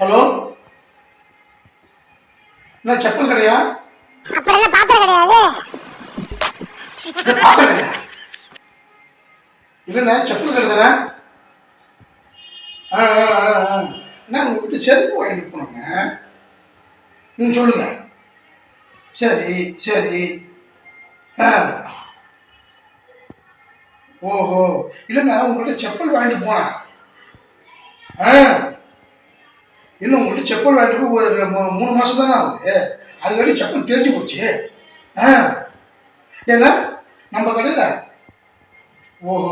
Hello? என்ன செப்பல் கடையா? அப்புறம் என்ன பாத்திரம் கிடையாது? இது பாத்திர கடையா? இல்லைண்ணே செப்பல் கடை தானே? ஆ ஆ ஆ ஆ. என்ன உங்ககிட்ட செருப்பு வாங்கிட்டு போனோங்க ம் சொல்லுங்க. சரி சரி. ஆ. ஓஹோ. இல்லைண்ணா உங்கள்கிட்ட செப்பல் வாங்கிட்டு போனேன். ஆ. இன்னும் உங்கள்கிட்ட செப்பல் வாங்கிட்டு போய் ஒரு மூணு மாதம் தானே ஆகுது அதுக்கடி செப்பல் தேஞ்சு போச்சு. ஆ. ஏன்னா நம்ம கடையில் ஓஹோ.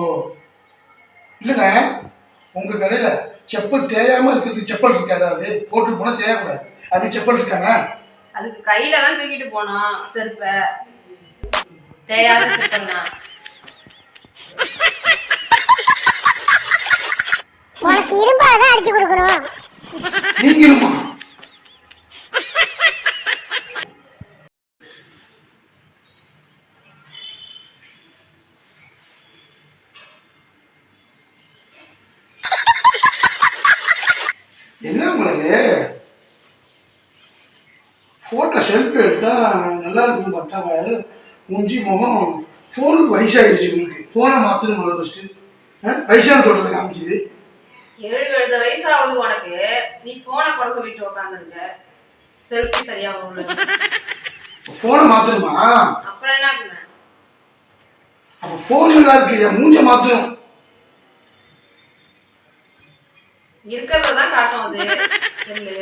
இல்லைண்ணே உங்கள் கடையில் செப்பல் தேயாமல் இருக்கிறது செப்பல் இருக்கு அதாவது போட்டு போனால் தேயக்கூடாது. அது செப்பல் இருக்காண்ணா அதுக்கு கையில தான் தூக்கிட்டு போனோம் செருப்ப. தேயாத செருப்பண்ணா உனக்கு இரும்பா தான் அடிச்சு கொடுக்கணும். நீங்கிருமா என்ன உங்களுக்கு ஃபோட்டோ செல்ஃபி எடுத்தா நல்லா இருக்கும் பார்த்தா பாரு மூஞ்சி முகம் ஃபோனுக்கு வயசாகிடுச்சு உங்களுக்கு ஃபோனை மாற்றணும் முதல்ல ஃபஸ்ட்டு வயசான தோட்டத்தை காமிக்குது. ஏழு எழுத உனக்கு. நீ போனை குறை சொல்லிட்டு உட்காந்துருக்க செல்ஃபி சரியா வரல ஃபோனை மாற்றணுமா அப்புறம் என்ன பண்ண அப்போ ஃபோன் நல்லா இருக்கு என் மூஞ்ச மாற்றணும் இருக்கிறத தான் காட்டும் அது. செல்லு.